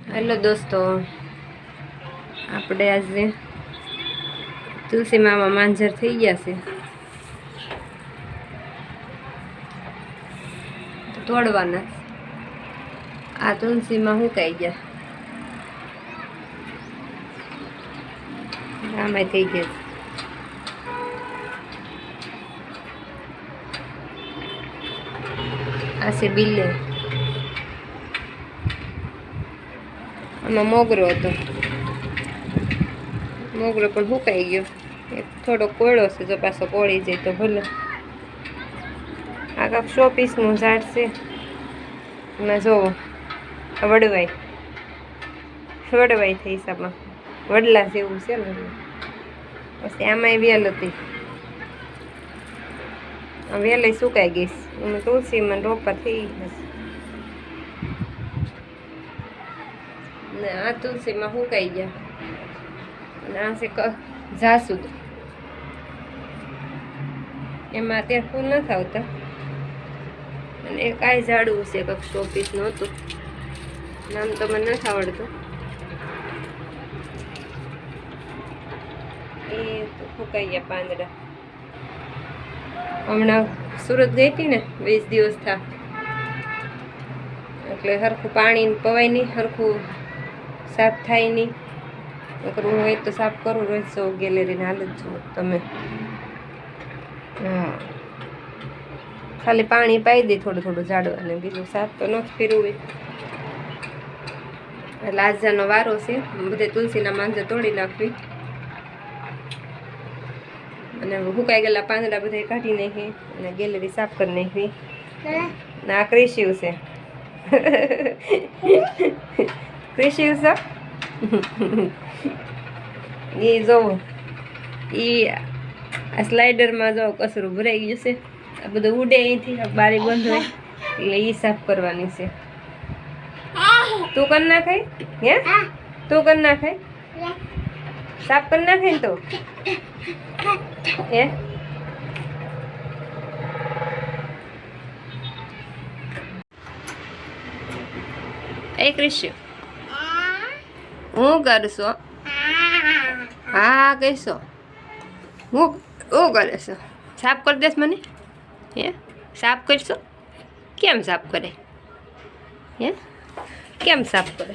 Hello દોસ્તો. આપણે આજે તુલસી મામા માંજર થઈ ગયા છે. તોડવાના. આ તુલસીમાં હુકાઈ ગયા. આમાં થઈ ગયા છે. આ છે બિલ્લે આમાં મોગરો હતો. મોગરો પણ સુકાઈ ગયો. એક થોડો કોળો છે, જો પાછો કોળી જાય તો ભલે. આ કાંક સો પીસનું ઝાડ છે. એમાં જોવો વડવાઈ. વડવાઈ થઈ સામાં વડલા જેવું છે ને પછી આમાંય વેલ હતી. વેલ સુકાઈ ગઈશ. એમાં તુલસીમાં રોપા થઈ ગયા છે ને આ તુલસીમાં સુકાઈ ગયા. અને આ છે જાસૂદ. એમાં અત્યારે ફૂલ નથી આવતા. અને એ કાંઈ ઝાડવું છે કંઈક શોપીસ પીસનું હતું. નામ તો મને નથી આવડતું. એ સુકાઈ ગયા પાંદડા. હમણાં સુરત ગઈ હતી ને, વીસ દિવસ થા. એટલે હરખું પાણી પવાય નહીં હરખું સાફ થાય નહીં. કરવું હોય તો સાફ કરું રોજ સૌ ગેલેરીને હાલ જ જુઓ તમે. હા. ખાલી પાણી પાઈ દે થોડું થોડું ઝાડવાને બીજું સાફ તો ન ફેરવું એટલે આજનો વારો છે. બધે તુલસીના માંજર તોડી નાખવી. અને હુકાઈ ગયેલા પાંદડા બધા કાઢી નાખી અને ગેલેરી સાફ કરી નાખવી. ના આ ક્રિશિવ છે. ક્રિશિવ છે એ જોવો એ આ સ્લાઇડરમાં જો કચરું ભરાઈ ગયું છે આ બધું ઉડે અહીંથી બારી બંધ હોય એટલે એ સાફ કરવાની છે. તું કરી નાખાય હે? તું કરી નાખાય સાફ કરી નાખે ને તો? એ ક્રિશ્ય હું કરશો હા, કહીશો. હું હું કરે છો? સાફ કરી દેશ મને? હે? સાફ કરશો? કેમ સાફ કરે? હે? કેમ સાફ કરે?